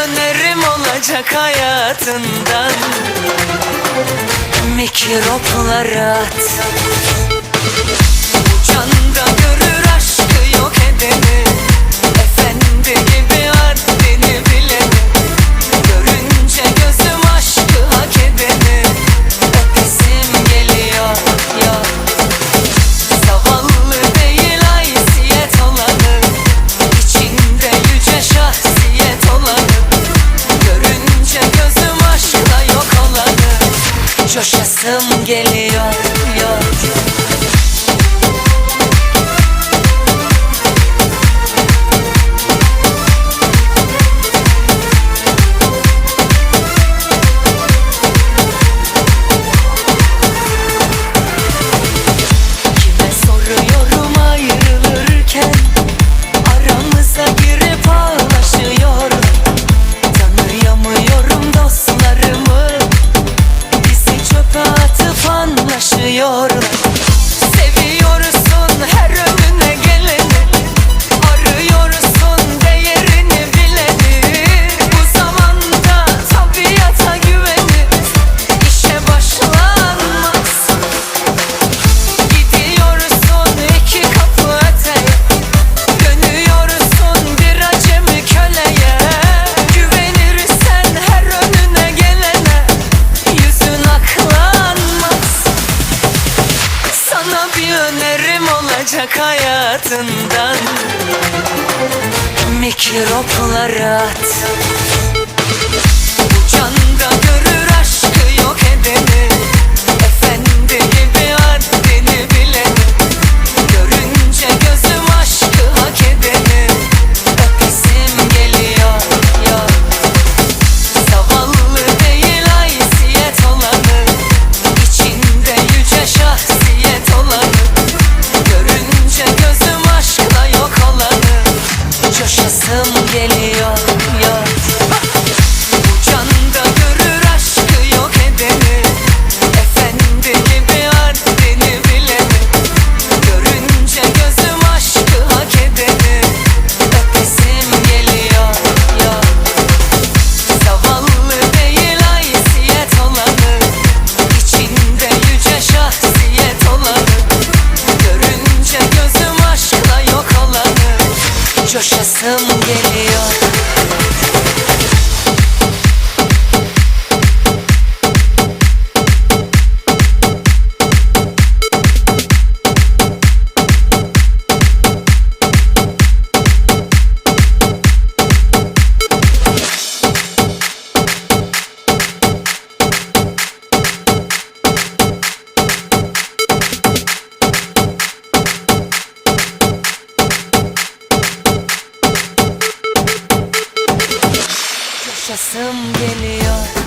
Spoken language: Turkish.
dönerim olacak hayatından. Mikroplara at. Ucanda görür. Yazım gelir. uzak hayatından Mikroplara at. Can coşasım geliyor. Yaşasım geliyor.